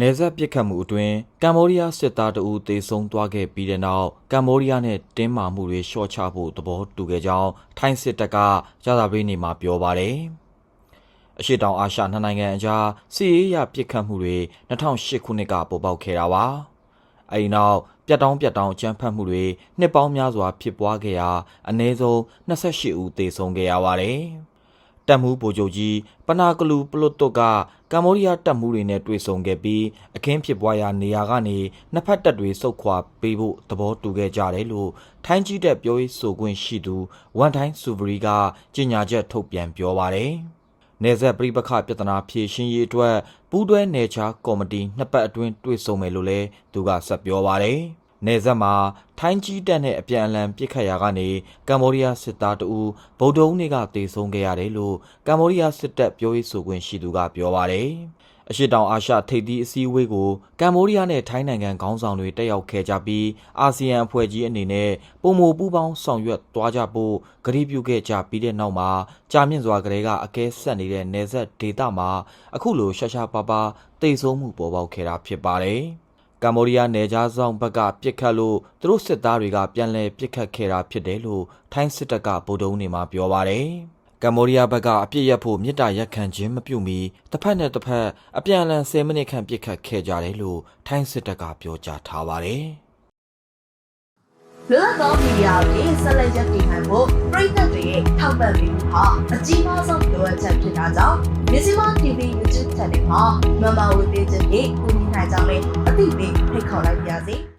နေဆက်ပစ်ခတ်မှုအတွင်းကမ္ဘောဒီးယားစစ်သားတအူသေဆုံးသွားခဲ့ပြီးတဲ့နောက်ကမ္ဘောဒီးယားနဲ့တင်းမာမှုတွေလျှော့ချဖို့သဘောတူခဲ့ကြောင်းထိုင်းစစ်တပ်ကကြာသပတေးနေ့မှာပြောပါတယ်။အရှိတောင်အာရှနှစ်နိုင်ငံအကြားစစ်ရေးအရပစ်ခတ်မှုတွေ2008ခုနှစ်ကပေါ်ပေါက်ခဲ့တာပါ။အဲဒီနောက်ပြတ်တောင်းပြတ်တောင်းအကြမ်းဖက်မှုတွေနှစ်ပေါင်းများစွာဖြစ်ပွားခဲ့ရာအနည်းဆုံး28ဦးသေဆုံးခဲ့ရပါတယ်။ တပ်မှုဗိုလ်ချုပ်ကြီးပနာကလူပလုတ်တုတ်ကကမ္ဘောဒီးယားတပ်မှုတွေနဲ့တွေ့ဆုံခဲ့ပြီးအခင်းဖြစ်ပွားရာနေရာကနေနှစ်ဖက်တပ်တွေစုခွာပေးဖို့သဘောတူခဲ့ကြတယ်လို့ထိုင်းကြီးတပ်ပြောရေးဆိုခွင့်ရှိသူဝန်ထိုင်းစုဗရီကကြေညာချက်ထုတ်ပြန်ပြောပါတယ်။နေဆက်ပြိပခပြဿနာဖြေရှင်းရေးအတွက်ပူးတွဲနယ်ခြားကော်မတီနှစ်ပတ်အတွင်းတွေ့ဆုံမယ်လို့လည်းသူကဆက်ပြောပါတယ်။ နေဆက်မှာထိုင်းကြီးတပ်နဲ့အပြန်အလှန်ပစ်ခတ်ရာကနေကမ္ဘောဒီးယားစစ်သားတအူဗုဒ္ဓဟူးနေ့ကတေဆုံးခဲ့ရတယ်လို့ကမ္ဘောဒီးယားစစ်တပ်ပြောရေးဆိုခွင့်ရှိသူကပြောပါတယ်။အရှိတောင်အာရှထိပ်သီးအစည်းအဝေးကိုကမ္ဘောဒီးယားနဲ့ထိုင်းနိုင်ငံခေါင်းဆောင်တွေတက်ရောက်ခဲ့ကြပြီးအာဆီယံအဖွဲ့ကြီးအနေနဲ့ပုံမပူးပေါင်းဆောင်ရွက်သွားကြဖို့ကတိပြုခဲ့ကြပြီးတဲ့နောက်မှာကြာမြင့်စွာကလေးကအကဲဆက်နေတဲ့နေဆက်ဒေတာမှာအခုလိုရှာရှာပါပါတိတ်ဆုံးမှုပေါ်ပေါက်ခဲ့တာဖြစ်ပါတယ်။ ကမ္ဘောဒီးယားနယ်ခြားဆောင်ဘက်ကပြစ်ခတ်လို့သူတို့စစ်သားတွေကပြန်လည်ပြစ်ခတ်ခဲ့တာဖြစ်တယ်လို့ထိုင်းစစ်တပ်ကဗိုလ်တုံးနေမှာပြောပါတယ်။ကမ္ဘောဒီးယားဘက်ကအပြစ်ရက်ဖို့မြစ်တာရက်ခံခြင်းမပြုမီတစ်ဖက်နဲ့တစ်ဖက်အပြန်အလှန်10မိနစ်ခန့်ပြစ်ခတ်ခဲ့ကြတယ်လို့ထိုင်းစစ်တပ်ကပြောကြားထားပါတယ်။လွတ်လပ်သောမီဒီယာတွေဆက်လက်ရပ်တည်နိုင်ဖို့ပြည်သက်တွေရဲ့ထောက်ပံ့ပေးမှုဟာအကြီးမားဆုံးလိုအပ်ချက်ဖြစ်တာကြောင့်မြစီမ TV YouTube Channel မှာမမဝေပေးခြင်းဖြင့်